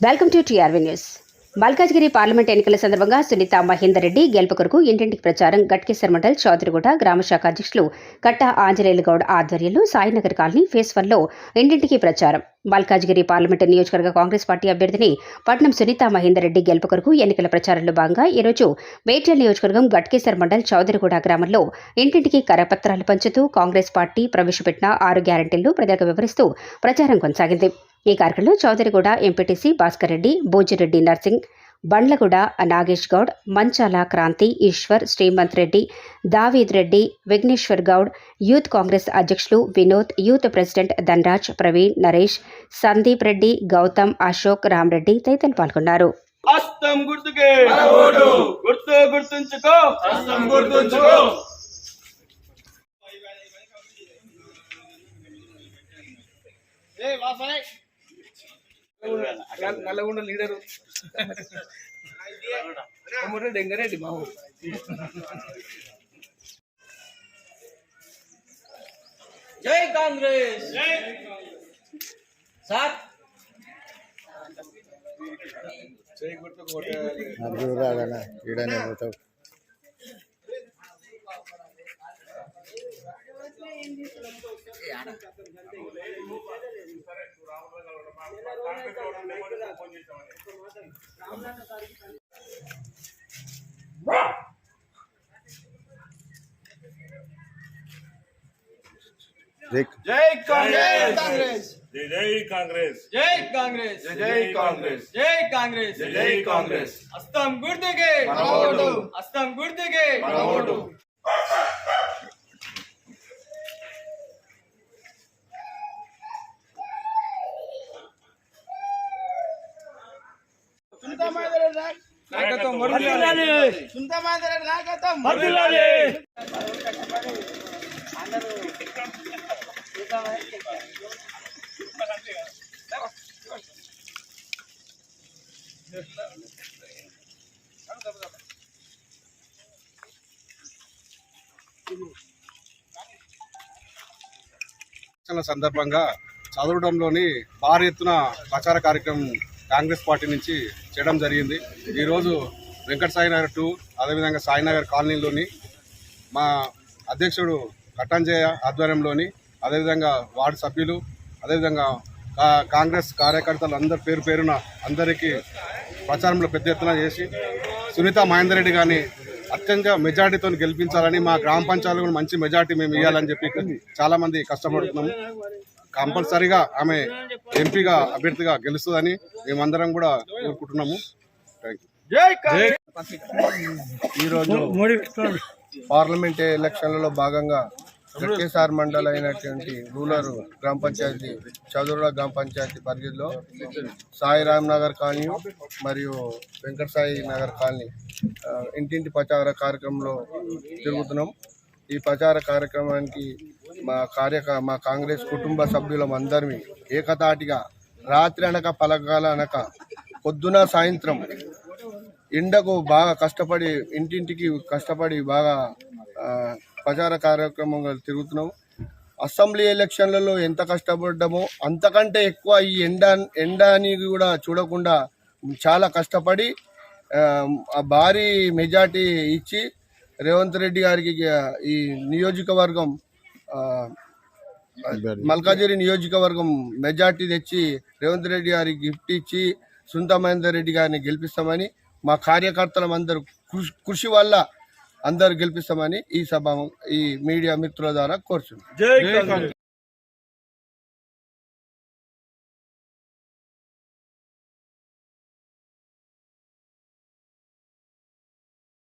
Welcome to TRV news. Malkajgiri parliament ఎన్నికల సందర్భంగా సునీత మహేందర్ రెడ్డి గెలుపు కొరకు ఇంటింటికి ప్రచారం గట్కేశ్వర్ మండల్ చౌదరిగూడ గ్రామ శాఖ అధ్యక్షులు కట్ట ఆంజనేయులగౌడ్ ఆధ్వర్యంలో సాయినగర్ కాలనీ ఫేస్ వన్లో ఇంటింటికి ప్రచారం. మల్కాజ్గిరి పార్లమెంటు నియోజకవర్గ కాంగ్రెస్ పార్టీ అభ్యర్థిని పట్నం సునీత మహేందర్రెడ్డి గెలుపు కొరకు ఎన్నికల ప్రచారంలో భాగంగా ఈరోజు మేడ్చల్ నియోజకవర్గం గట్కేశ్వర్ మండల్ చౌదరిగూడ గ్రామంలో ఇంటింటికి కరపత్రాలు పంచుతూ కాంగ్రెస్ పార్టీ ప్రవేశపెట్టిన ఆరు గ్యారంటీలను ప్రజలకు వివరిస్తూ ప్రచారం కొనసాగింది. ఈ కార్యక్రమంలో చౌదరిగూడ ఎంపీటీసీ భాస్కర్ రెడ్డి బోజిరెడ్డి నర్సింగ్ బండ్లగూడ నాగేష్ గౌడ్ మంచాల క్రాంతి ఈశ్వర్ శ్రీమంత్ రెడ్డి దావీద్ రెడ్డి విఘ్నేశ్వర్ గౌడ్ యూత్ కాంగ్రెస్ అధ్యక్షులు వినోద్ యూత్ ప్రెసిడెంట్ ధనరాజ్ ప్రవీణ్ నరేష్ సందీప్ రెడ్డి గౌతమ్ అశోక్ రామ్రెడ్డి తదితరులు పాల్గొన్నారు. హస్తం గుర్తుకే. గుర్తు గుర్తుంచుకో. హస్తం గుర్తుంచుకో నల్లగొండ లీడరు. కొమ్మటి డెంగరెడ్డి బాబు జై కాంగ్రెస్ సార్ అర్జున్ రాడనా ఈడనే పోతావు దిక్ జై కాంగ్రెస్ జై జై కాంగ్రెస్ జై కాంగ్రెస్ జై కాంగ్రెస్ జై కాంగ్రెస్ జై కాంగ్రెస్ హస్తం గుర్తుకే మన ఓటు. హస్తం గుర్తుకే మన ఓటు. నాయకత్వం సందర్భంగా చదవడంలోని భారీ ఎత్తున ప్రచార కార్యక్రమం కాంగ్రెస్ పార్టీ నుంచి చేయడం జరిగింది. ఈరోజు వెంకట సాయినగర్ టూ అదేవిధంగా సాయినగర్ కాలనీలోని మా అధ్యక్షుడు కట్టంజయ ఆధ్వర్యంలోని అదేవిధంగా వార్డు సభ్యులు అదేవిధంగా కా- కాంగ్రెస్ కార్యకర్తలు అందరి పేరు పేరున అందరికీ ప్రచారంలో పెద్ద ఎత్తున చేసి సునీత మహేందర్ రెడ్డి గారిని అత్యంత మెజార్టీతో గెలిపించాలని మా గ్రామ పంచాయతీలు కూడా మంచి మెజార్టీ మేము ఇవ్వాలని చెప్పి చాలామంది కష్టపడుతున్నాము. కంపల్సరీగా ఆమె ఎంపీగా అభ్యర్థిగా గెలుస్తుందని మేమందరం కూడా కోరుకుంటున్నాము. ఈరోజు పార్లమెంట్ ఎలక్షన్లలో భాగంగా జక్కేసార్ మండల్ అయినటువంటి రూరల్ గ్రామ పంచాయతీ చదువుల గ్రామ పంచాయతీ పరిధిలో సాయి రామ్ నగర్ కాలనీ మరియు వెంకట సాయి నగర్ కాలనీ ఇంటింటి ప్రచార కార్యక్రమంలో తిరుగుతున్నాం. ఈ ప్రచార కార్యక్రమానికి మా కార్య మా కాంగ్రెస్ కుటుంబ సభ్యులం అందరినీ ఏకతాటిగా రాత్రి అనక పలకాల అనక పొద్దున సాయంత్రం ఎండకు బాగా కష్టపడి ఇంటింటికి కష్టపడి బాగా ప్రచార కార్యక్రమంగా తిరుగుతున్నాం. అసెంబ్లీ ఎలక్షన్లలో ఎంత కష్టపడ్డామో అంతకంటే ఎక్కువ ఈ ఎండ ఎండని కూడా చూడకుండా చాలా కష్టపడి భారీ మెజార్టీ ఇచ్చి రేవంత్ రెడ్డి గారికి ఈ నియోజకవర్గం మల్కాజిరి నియోజకవర్గం మెజార్టీ తెచ్చి రేవంత్ రెడ్డి గారికి గిఫ్ట్ ఇచ్చి సునీత మహేందర్ రెడ్డి గారిని గెలిపిస్తామని మా కార్యకర్తలం అందరూ కృషి వల్ల అందరు గెలిపిస్తామని ఈ సభ ఈ మీడియా మిత్రుల ద్వారా కోరుచున్నాం.